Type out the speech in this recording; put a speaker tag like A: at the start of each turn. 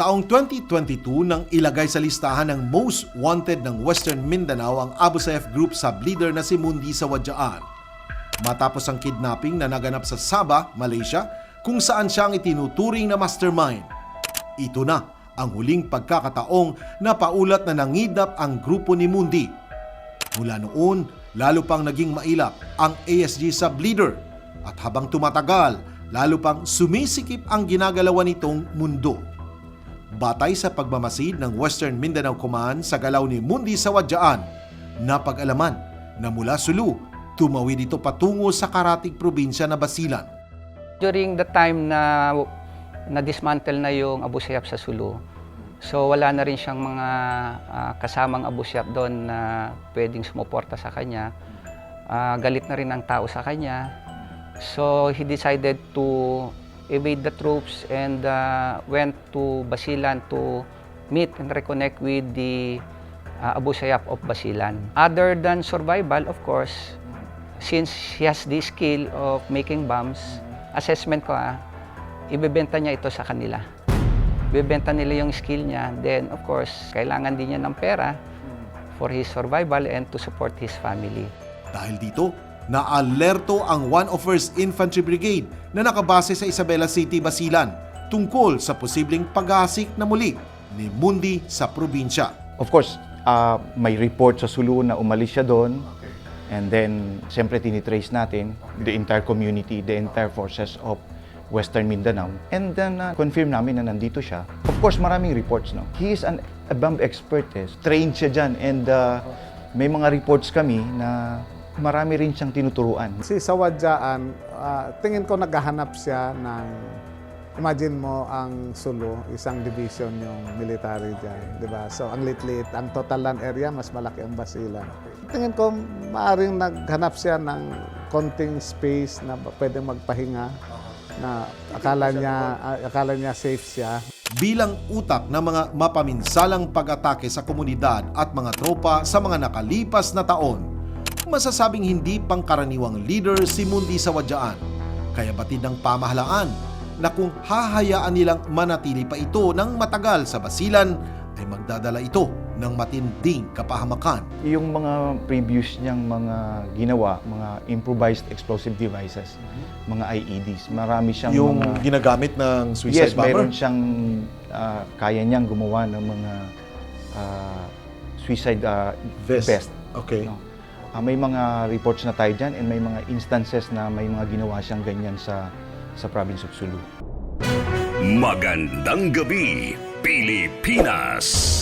A: Taong 2022 nang ilagay sa listahan ng most wanted ng Western Mindanao ang Abu Sayyaf Group sub-leader na si Mundi Sawadyaan. Matapos ang kidnapping na naganap sa Sabah, Malaysia, kung saan siya ang itinuturing na mastermind. Ito na ang huling pagkakataong napaulat na nangidap ang grupo ni Mundi. Mula noon, lalo pang naging mailap ang ASG sub-leader at habang tumatagal, lalo pang sumisikip ang ginagalawan nitong mundo. Batay sa pagmamasid ng Western Mindanao Command sa galaw ni Mundi Sawadyaan, napag-alaman na mula Sulu, tumawid ito patungo sa karatig probinsya na Basilan.
B: During the time na na-dismantle na yung Abu Sayyaf sa Sulu, so wala na rin siyang mga ah, kasamang Abu Sayyaf doon na pwedeng sumuporta sa kanya. Ah, galit na rin ang tao sa kanya. So he decided to evade the troops and ah, went to Basilan to meet and reconnect with the ah, Abu Sayyaf of Basilan. Other than survival, of course, since he has the skill of making bombs, assessment ko ah, ibebenta niya ito sa kanila. Ibebenta nila yung skill niya. Then, of course, kailangan din niya ng pera for his survival and to support his family.
A: Dahil dito, naalerto ang 101st Infantry Brigade na nakabase sa Isabela City, Basilan tungkol sa posibleng paghasik na muli ni Mundi sa probinsya.
C: Of course, ah, may report sa Sulu na umalis siya doon. And then, siyempre tinitrace natin the entire community, the entire forces of Western Mindanao. And then, ah, confirm namin na nandito siya. Of course, maraming reports, no? He is an, a bomb expert, eh. Trained siya dyan. And ah, may mga reports kami na marami rin siyang tinuturuan.
D: Si Sawadyaan, ah, tingin ko naghahanap siya ng, imagine mo ang Sulu, isang division yung military dyan, di ba? So ang lit-lit, ang total land area, mas malaki ang Basilan. Tingin ko, maaring naghanap siya ng konting space na pwedeng magpahinga, na akala niya, akala niya safe siya.
A: bilang utak ng mga mapaminsalang pag-atake sa komunidad at mga tropa sa mga nakalipas na taon. Masasabing hindi pangkaraniwang leader si Mundi Sawadyaan. Kaya batid ng pamahalaan na kung hahayaan nilang manatili pa ito ng matagal sa basilan, ay magdadala ito ng matinding kapahamakan.
C: Yung mga previous niyang mga ginawa, mga improvised explosive devices, mga IEDs, marami siyang
A: Yung
C: mga...
A: ginagamit ng suicide
C: yes,
A: bomber?
C: meron siyang ah, kaya niyang gumawa ng mga ah, suicide ah,
A: Vest.
C: vest.
A: Okay.
C: No? Ah, may mga reports na tayo dyan and may mga instances na may mga ginawa siyang ganyan sa sa province of Sulu.
E: Magandang gabi, Pilipinas!